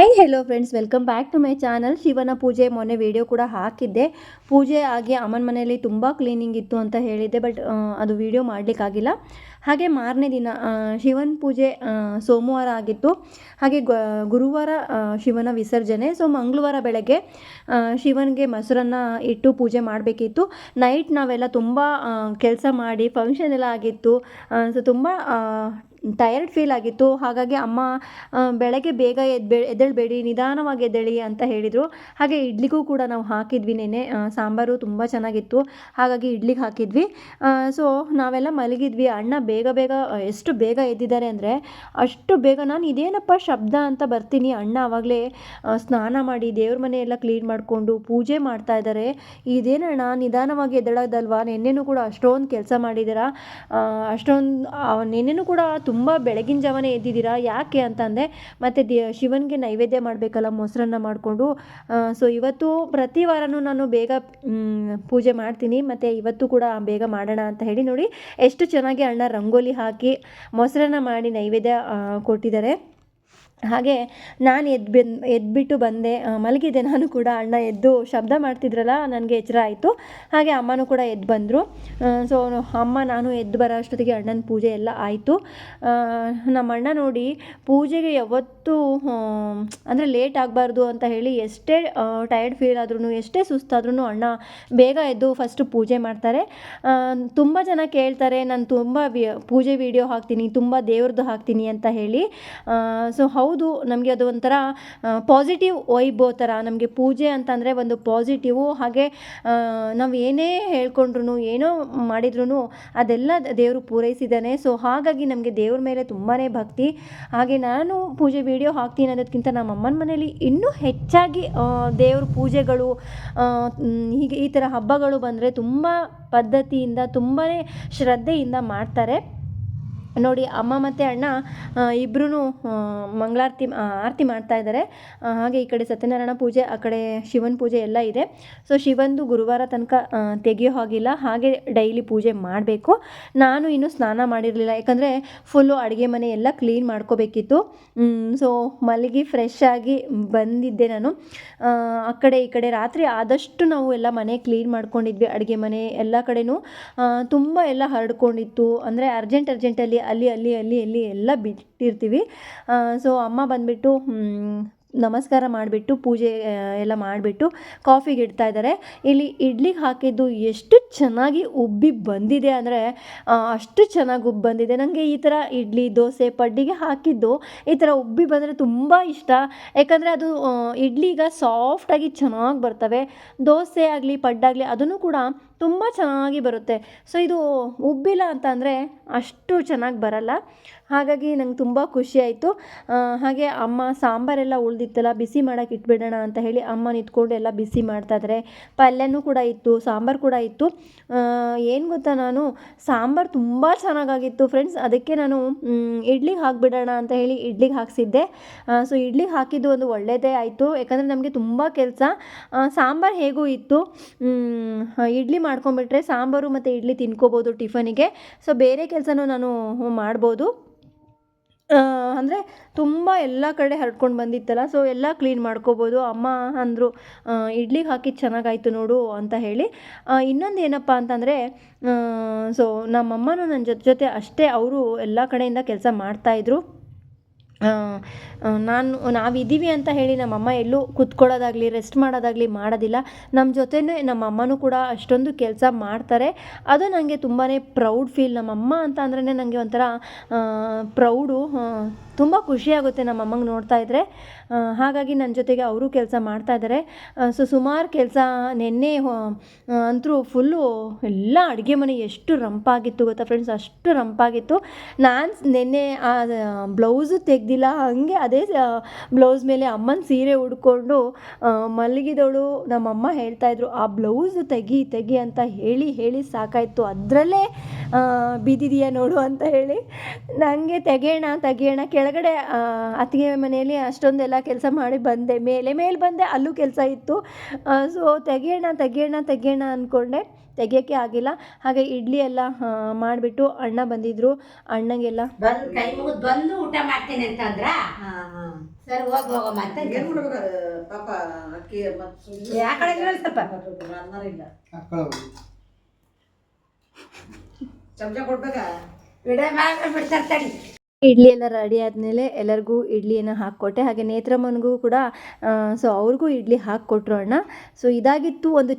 Hi hello friends welcome back to my channel ಶಿವನ ಪೂಜೆ ಮೊನ್ನೆ ವಿಡಿಯೋ ಕೂಡ ಹಾಕಿದ್ದೆ. ಪೂಜೆ ಆಗಿ ಅಮ್ಮನ ಮನೆಯಲ್ಲಿ ತುಂಬ ಕ್ಲೀನಿಂಗ್ ಇತ್ತು ಅಂತ ಹೇಳಿದ್ದೆ ಬಟ್ ಅದು ವಿಡಿಯೋ ಮಾಡಲಿಕ್ಕಾಗಿಲ್ಲ. ಹಾಗೆ ಮಾರನೇ ದಿನ ಶಿವನ ಪೂಜೆ ಸೋಮವಾರ ಆಗಿತ್ತು. ಹಾಗೆ ಗುರುವಾರ ಶಿವನ ವಿಸರ್ಜನೆ. ಸೊ ಮಂಗಳವಾರ ಬೆಳಗ್ಗೆ ಶಿವನಿಗೆ ಮೊಸರನ್ನು ಇಟ್ಟು ಪೂಜೆ ಮಾಡಬೇಕಿತ್ತು. ನೈಟ್ ನಾವೆಲ್ಲ ತುಂಬ ಕೆಲಸ ಮಾಡಿ ಫಂಕ್ಷನ್ ಎಲ್ಲ ಆಗಿತ್ತು. ಸೊ ತುಂಬ ಟಯರ್ಡ್ ಫೀಲ್ ಆಗಿತ್ತು. ಹಾಗಾಗಿ ಅಮ್ಮ ಬೆಳಗ್ಗೆ ಬೇಗ ಎದ್ಬೆ, ಎದ್ದೇಳಬೇಡಿ, ನಿಧಾನವಾಗಿ ಎದ್ದೇಳಿ ಅಂತ ಹೇಳಿದರು. ಹಾಗೆ ಇಡ್ಲಿಗೂ ಕೂಡ ನಾವು ಹಾಕಿದ್ವಿ ನೆನೆ. ಸಾಂಬಾರು ತುಂಬ ಚೆನ್ನಾಗಿತ್ತು. ಹಾಗಾಗಿ ಇಡ್ಲಿಗೆ ಹಾಕಿದ್ವಿ. ಸೊ ನಾವೆಲ್ಲ ಮಲಗಿದ್ವಿ. ಅಣ್ಣ ಬೇಗ ಬೇಗ, ಎಷ್ಟು ಬೇಗ ಎದ್ದಿದ್ದಾರೆ ಅಂದರೆ, ಅಷ್ಟು ಬೇಗ ನಾನು ಇದೇನಪ್ಪ ಶಬ್ದ ಅಂತ ಬರ್ತೀನಿ. ಅಣ್ಣ ಆವಾಗಲೇ ಸ್ನಾನ ಮಾಡಿ ದೇವ್ರ ಮನೆ ಎಲ್ಲ ಕ್ಲೀನ್ ಮಾಡಿಕೊಂಡು ಪೂಜೆ ಮಾಡ್ತಾ ಇದ್ದಾರೆ ಇದೇನಣ್ಣ ನಿಧಾನವಾಗಿ ಎದ್ದೇಳೋದಲ್ವಾ? ನೆನ್ನೆನೂ ಕೂಡ ಅಷ್ಟೊಂದು ಕೆಲಸ ಮಾಡಿದ್ದೀರಾ ಅಷ್ಟೊಂದು ನೆನ್ನೆನೂ ಕೂಡ ತುಂಬ ಬೆಳಗಿನ ಜಾವನೇ ಎದ್ದಿದ್ದೀರಾ? ಯಾಕೆ ಅಂತಂದೆ, ಮತ್ತು ದೇ, ಶಿವನಿಗೆ ನೈವೇದ್ಯ ಮಾಡಬೇಕಲ್ಲ, ಮೊಸರನ್ನ ಮಾಡಿಕೊಂಡು ಸೊ ಇವತ್ತು ಪ್ರತಿ ವಾರನೂ ನಾನು ಬೇಗ ಪೂಜೆ ಮಾಡ್ತೀನಿ, ಮತ್ತು ಇವತ್ತು ಕೂಡ ಬೇಗ ಮಾಡೋಣ ಅಂತ ಹೇಳಿ ನೋಡಿ, ಎಷ್ಟು ಚೆನ್ನಾಗಿ ಅಣ್ಣ ರಂಗೋಲಿ ಹಾಕಿ ಮೊಸರನ್ನ ಮಾಡಿ ನೈವೇದ್ಯ ಕೊಟ್ಟಿದ್ದಾರೆ. ಹಾಗೆ ನಾನು ಎದ್ದು ಬೆನ್, ಎದ್ಬಿಟ್ಟು ಬಂದೆ. ಮಲಗಿದೆ ನಾನು ಕೂಡ ಅಣ್ಣ ಎದ್ದು ಶಬ್ದ ಮಾಡ್ತಿದ್ರಲ್ಲ, ನನಗೆ ಎಚ್ಚರ ಆಯಿತು. ಹಾಗೆ ಅಮ್ಮನೂ ಕೂಡ ಎದ್ದು ಬಂದರು. ಸೊ ಅಮ್ಮ, ನಾನು ಎದ್ದು ಬರೋ ಅಷ್ಟೊತ್ತಿಗೆ ಅಣ್ಣನ ಪೂಜೆ ಎಲ್ಲ ಆಯಿತು. ನಮ್ಮ ಅಣ್ಣ ನೋಡಿ ಪೂಜೆಗೆ ಯಾವತ್ತೂ ಅಂದರೆ ಲೇಟ್ ಆಗಬಾರ್ದು ಅಂತ ಹೇಳಿ ಎಷ್ಟೇ ಟಯರ್ಡ್ ಫೀಲ್ ಆದ್ರೂ ಎಷ್ಟೇ ಸುಸ್ತಾದ್ರೂ ಅಣ್ಣ ಬೇಗ ಎದ್ದು ಫಸ್ಟು ಪೂಜೆ ಮಾಡ್ತಾರೆ. ತುಂಬ ಜನ ಕೇಳ್ತಾರೆ, ನಾನು ತುಂಬ ವಿ ಪೂಜೆ ವಿಡಿಯೋ ಹಾಕ್ತೀನಿ, ತುಂಬ ದೇವ್ರದ್ದು ಹಾಕ್ತೀನಿ ಅಂತ ಹೇಳಿ. ಸೊ ಹೌದು. ನಮಗೆ ಅದು ಒಂಥರ ಪಾಸಿಟಿವ್ ವೈಬ್ ಥರ. ನಮಗೆ ಪೂಜೆ ಅಂತಂದರೆ ಒಂದು ಪಾಸಿಟಿವು ಹಾಗೆ ನಾವು ಏನೇ ಹೇಳ್ಕೊಂಡ್ರು ಏನೋ ಮಾಡಿದ್ರು ಅದೆಲ್ಲ ದೇವರು ಪೂರೈಸಿದ್ದಾನೆ. ಸೊ ಹಾಗಾಗಿ ನಮಗೆ ದೇವ್ರ ಮೇಲೆ ತುಂಬಾ ಭಕ್ತಿ. ಹಾಗೆ ನಾನು ಪೂಜೆ ವಿಡಿಯೋ ಹಾಕ್ತೀನಿ ಅನ್ನೋದಕ್ಕಿಂತ ನಮ್ಮ ಅಮ್ಮನ ಮನೇಲಿ ಇನ್ನೂ ಹೆಚ್ಚಾಗಿ ದೇವ್ರ ಪೂಜೆಗಳು ಹೀಗೆ ಈ ಥರ ಹಬ್ಬಗಳು ಬಂದರೆ ತುಂಬ ಪದ್ಧತಿಯಿಂದ ತುಂಬಾ ಶ್ರದ್ಧೆಯಿಂದ ಮಾಡ್ತಾರೆ. ನೋಡಿ ಅಮ್ಮ ಮತ್ತು ಅಣ್ಣ ಇಬ್ಬರೂ ಮಂಗಳಾರತಿ ಆರತಿ ಮಾಡ್ತಾ ಇದ್ದಾರೆ. ಹಾಗೆ ಈ ಕಡೆ ಸತ್ಯನಾರಾಯಣ ಪೂಜೆ, ಆ ಕಡೆ ಶಿವನ ಪೂಜೆ ಎಲ್ಲ ಇದೆ. ಸೊ ಶಿವಂದು ಗುರುವಾರ ತನಕ ತೆಗೆಯೋ ಹಾಗಿಲ್ಲ. ಹಾಗೆ ಡೈಲಿ ಪೂಜೆ ಮಾಡಬೇಕು. ನಾನು ಇನ್ನೂ ಸ್ನಾನ ಮಾಡಿರಲಿಲ್ಲ. ಯಾಕಂದರೆ ಫುಲ್ಲು ಅಡುಗೆ ಮನೆ ಎಲ್ಲ ಕ್ಲೀನ್ ಮಾಡ್ಕೋಬೇಕಿತ್ತು. ಸೊ ಮಲಗಿ ಫ್ರೆಶ್ ಆಗಿ ಬಂದಿದ್ದೆ ನಾನು. ಆ ಕಡೆ, ಈ ಕಡೆ ರಾತ್ರಿ ಆದಷ್ಟು ನಾವು ಎಲ್ಲ ಮನೆ ಕ್ಲೀನ್ ಮಾಡ್ಕೊಂಡಿದ್ವಿ. ಅಡುಗೆ ಮನೆ ಎಲ್ಲ ಕಡೆಯೂ ತುಂಬ ಎಲ್ಲ ಹರಡ್ಕೊಂಡಿತ್ತು. ಅಂದರೆ ಅರ್ಜೆಂಟ್ ಅರ್ಜೆಂಟಲ್ಲಿ ಅಲ್ಲಿ ಅಲ್ಲಿ ಅಲ್ಲಿ ಅಲ್ಲಿ ಎಲ್ಲ ಬಿಟ್ಟಿರ್ತೀವಿ. ಸೊ ಅಮ್ಮ ಬಂದುಬಿಟ್ಟು ನಮಸ್ಕಾರ ಮಾಡಿಬಿಟ್ಟು, ಪೂಜೆ ಎಲ್ಲ ಮಾಡಿಬಿಟ್ಟು ಕಾಫಿಗೆ ಇಡ್ತಾ ಇದ್ದಾರೆ. ಇಲ್ಲಿ ಇಡ್ಲಿಗೆ ಹಾಕಿದ್ದು ಎಷ್ಟು ಚೆನ್ನಾಗಿ ಉಬ್ಬಿ ಬಂದಿದೆ ಅಂದರೆ ಅಷ್ಟು ಚೆನ್ನಾಗಿ ಉಬ್ಬಿ ಬಂದಿದೆ. ನನಗೆ ಈ ಥರ ಇಡ್ಲಿ, ದೋಸೆ, ಪಡ್ಡಿಗೆ ಹಾಕಿದ್ದು ಈ ಥರ ಉಬ್ಬಿ ಬಂದರೆ ತುಂಬ ಇಷ್ಟ. ಯಾಕಂದರೆ ಅದು ಇಡ್ಲಿಗ ಸಾಫ್ಟಾಗಿ ಚೆನ್ನಾಗಿ ಬರ್ತವೆ. ದೋಸೆ ಆಗಲಿ ಪಡ್ಡಾಗಲಿ ಅದನ್ನು ಕೂಡ ತುಂಬ ಚೆನ್ನಾಗಿ ಬರುತ್ತೆ. ಸೊ ಇದು ಉಬ್ಬಿಲ್ಲ ಅಂತ ಅಷ್ಟು ಚೆನ್ನಾಗಿ ಬರಲ್ಲ. ಹಾಗಾಗಿ ನಂಗೆ ತುಂಬ ಖುಷಿ ಆಯಿತು. ಹಾಗೆ ಅಮ್ಮ ಸಾಂಬಾರೆಲ್ಲ ಉಳಿದಿತ್ತಲ್ಲ, ಬಿಸಿ ಮಾಡೋಕೆ ಇಟ್ಬಿಡೋಣ ಅಂತ ಹೇಳಿ ಅಮ್ಮ ನಿಂತ್ಕೊಂಡು ಎಲ್ಲ ಬಿಸಿ ಮಾಡ್ತಾಯಿದ್ರೆ ಪಲ್ಯನೂ ಕೂಡ ಇತ್ತು, ಸಾಂಬಾರು ಕೂಡ ಇತ್ತು. ಏನು ಗೊತ್ತಾ ನಾನು, ಸಾಂಬಾರು ತುಂಬ ಚೆನ್ನಾಗಾಗಿತ್ತು ಫ್ರೆಂಡ್ಸ್ ಅದಕ್ಕೆ ನಾನು ಇಡ್ಲಿಗೆ ಹಾಕಿಬಿಡೋಣ ಅಂತ ಹೇಳಿ ಇಡ್ಲಿಗೆ ಹಾಕ್ಸಿದ್ದೆ. ಸೊ ಇಡ್ಲಿಗೆ ಹಾಕಿದ್ದು ಒಂದು ಒಳ್ಳೆಯದೇ ಆಯಿತು. ಯಾಕಂದರೆ ನಮಗೆ ತುಂಬ ಕೆಲಸ. ಸಾಂಬಾರು ಹೇಗೂ ಇತ್ತು ಇಡ್ಲಿ ಮಾಡ್ಕೊಂಬಿಟ್ರೆ ಸಾಂಬಾರು ಮತ್ತು ಇಡ್ಲಿ ತಿನ್ಕೋಬೋದು ಟಿಫನಿಗೆ ಸೊ ಬೇರೆ ಕೆಲಸನೂ ನಾನು ಮಾಡ್ಬೋದು. ಅಂದರೆ ತುಂಬ ಎಲ್ಲ ಕಡೆ ಹರಡ್ಕೊಂಡು ಬಂದಿತ್ತಲ್ಲ ಸೊ ಎಲ್ಲ ಕ್ಲೀನ್ ಮಾಡ್ಕೋಬೋದು. ಅಮ್ಮ ಅಂದರು ಇಡ್ಲಿಗೆ ಹಾಕಿದ್ದು ಚೆನ್ನಾಗಾಯ್ತು ನೋಡು ಅಂತ ಹೇಳಿ. ಇನ್ನೊಂದು ಏನಪ್ಪ ಅಂತಂದರೆ ಸೊ ನಮ್ಮಮ್ಮನೂ ನನ್ನ ಜೊತೆ ಜೊತೆ ಅಷ್ಟೇ, ಅವರು ಎಲ್ಲ ಕಡೆಯಿಂದ ಕೆಲಸ ಮಾಡ್ತಾಯಿದ್ರು ನಾನು, ನಾವಿದ್ದೀವಿ ಅಂತ ಹೇಳಿ ನಮ್ಮಮ್ಮ ಎಲ್ಲೂ ಕುತ್ಕೊಳ್ಳೋದಾಗಲಿ ರೆಸ್ಟ್ ಮಾಡೋದಾಗಲಿ ಮಾಡೋದಿಲ್ಲ. ನಮ್ಮ ಜೊತೆನೇ ನಮ್ಮಮ್ಮನೂ ಕೂಡ ಅಷ್ಟೊಂದು ಕೆಲಸ ಮಾಡ್ತಾರೆ. ಅದು ನನಗೆ ತುಂಬಾ ಪ್ರೌಡ್ ಫೀಲ್ ನಮ್ಮಮ್ಮ ಅಂತ ಅಂದ್ರೆ ನನಗೆ ಒಂಥರ ಪ್ರೌಡು ತುಂಬ ಖುಷಿಯಾಗುತ್ತೆ ನಮ್ಮ ಅಮ್ಮಂಗೆ ನೋಡ್ತಾ ಇದ್ದರೆ ಹಾಗಾಗಿ ನನ್ನ ಜೊತೆಗೆ ಅವರು ಕೆಲಸ ಮಾಡ್ತಾ ಇದ್ದಾರೆ ಸೊ ಸುಮಾರು ಕೆಲಸ ನಿನ್ನೆ ಅಂತರೂ ಫುಲ್ಲು ಎಲ್ಲ ಅಡುಗೆ ಮನೆ ಎಷ್ಟು ರಂಪಾಗಿತ್ತು ಗೊತ್ತಾ ಫ್ರೆಂಡ್ಸ್ ಅಷ್ಟು ರಂಪಾಗಿತ್ತು. ನಾನು ನಿನ್ನೆ, ಆ, ಬ್ಲೌಸು ತೆಗ್ದಿಲ್ಲ ಹಾಗೆ ಅದೇ ಬ್ಲೌಸ್ ಮೇಲೆ ಅಮ್ಮನ ಸೀರೆ ಉಡ್ಕೊಂಡು ಮಲಗಿದವಳು ನಮ್ಮಮ್ಮ ಹೇಳ್ತಾಯಿದ್ರು ಆ ಬ್ಲೌಸ್ ತೆಗಿ ತೆಗಿ ಅಂತ ಹೇಳಿ ಹೇಳಿ ಸಾಕಾಯಿತು. ಅದರಲ್ಲೇ ಬಿದ್ದಿದೆಯಾ ನೋಡು ಅಂತ ಹೇಳಿ ನನಗೆ ತೆಗೆಯೋಣ ತೆಗೆಯೋಣ. ಕೆಳಗಡೆ ಅತ್ತಿಗೆ ಮನೆಯಲ್ಲಿ ಅಷ್ಟೊಂದೆಲ್ಲ ಕೆಲಸ ಮಾಡಿ ಬಂದೆ. ಮೇಲೆ ಮೇಲೆ ಬಂದೆ, ಅಲ್ಲೂ ಕೆಲಸ ಇತ್ತು. ಸೊ ತೆಗೆಯೋಣ ತೆಗೆಯೋಣ ತೆಗೆಯೋಣ ಅಂದ್ಕೊಂಡೆ. ತೆಗಿಯೋಕ್ಕೆ ಆಗಿಲ್ಲ. ಹಾಗೆ ಇಡ್ಲಿ ಎಲ್ಲ ಮಾಡಿಬಿಟ್ಟು ಅಣ್ಣ ಬಂದಿದ್ರು. ಅಣ್ಣಗೆಲ್ಲ ಬಂದು ಕೈ ಮುಗಿದು ಬಂದು ಊಟ ಮಾಡ್ತೀನಿ ಅಂತ ಅಂದ್ರ? ಸರ್ ಹೋಗಿ ಹೋಗಮ್ಮ ಅಂತ ಏನ್ ಮಾಡ್ಬೇಕು? ಪಾಪ ಅಕ್ಕಿ ಮತ್ತೆ ಯಾ ಕಡೆ ಸ್ವಲ್ಪ. ಇಲ್ಲ. ಚಮಚ ಕೊಡ್ಬೇಕಾ? ವಿಡಿಯೋ ಮಾಡಿ ತಡಿ ಇಡ್ಲಿ ಎಲ್ಲ ರೆಡಿ ಆದಮೇಲೆ ಎಲ್ಲರಿಗೂ ಇಡ್ಲಿಯನ್ನು ಹಾಕ್ಕೊಟ್ಟೆ. ಹಾಗೆ ನೇತ್ರಮ್ಮನಿಗೂ ಕೂಡ ಸೊ ಅವ್ರಿಗೂ ಇಡ್ಲಿ ಹಾಕ್ಕೊಟ್ರು ಅಣ್ಣ. ಸೊ ಇದಾಗಿತ್ತು ಒಂದು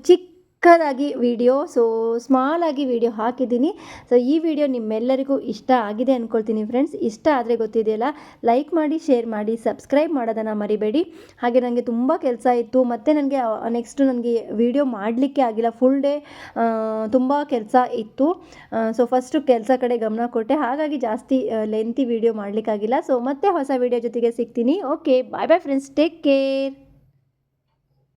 ಚಿಕ್ಕದಾಗಿ ವಿಡಿಯೋ ಸೊ ಸ್ಮಾಲಾಗಿ ವಿಡಿಯೋ ಹಾಕಿದ್ದೀನಿ. ಸೊ ಈ ವಿಡಿಯೋ ನಿಮ್ಮೆಲ್ಲರಿಗೂ ಇಷ್ಟ ಆಗಿದೆ ಅಂದ್ಕೊಳ್ತೀನಿ ಫ್ರೆಂಡ್ಸ್ ಇಷ್ಟ ಆದರೆ ಗೊತ್ತಿದೆಯಲ್ಲ ಲೈಕ್ ಮಾಡಿ ಶೇರ್ ಮಾಡಿ ಸಬ್ಸ್ಕ್ರೈಬ್ ಮಾಡೋದನ್ನು ಮರಿಬೇಡಿ. ಹಾಗೆ ನನಗೆ ತುಂಬ ಕೆಲಸ ಇತ್ತು. ಮತ್ತು ನನಗೆ ನೆಕ್ಸ್ಟು ನನಗೆ ವಿಡಿಯೋ ಮಾಡಲಿಕ್ಕೆ ಆಗಿಲ್ಲ. ಫುಲ್ ಡೇ ತುಂಬ ಕೆಲಸ ಇತ್ತು. ಸೊ ಫಸ್ಟು ಕೆಲಸ ಕಡೆ ಗಮನ ಕೊಟ್ಟೆ. ಹಾಗಾಗಿ ಜಾಸ್ತಿ ಲೆಂತಿ ವಿಡಿಯೋ ಮಾಡಲಿಕ್ಕಾಗಿಲ್ಲ. ಸೊ ಮತ್ತೆ ಹೊಸ ವಿಡಿಯೋ ಜೊತೆಗೆ ಸಿಗ್ತೀನಿ. Okay bye bye friends take care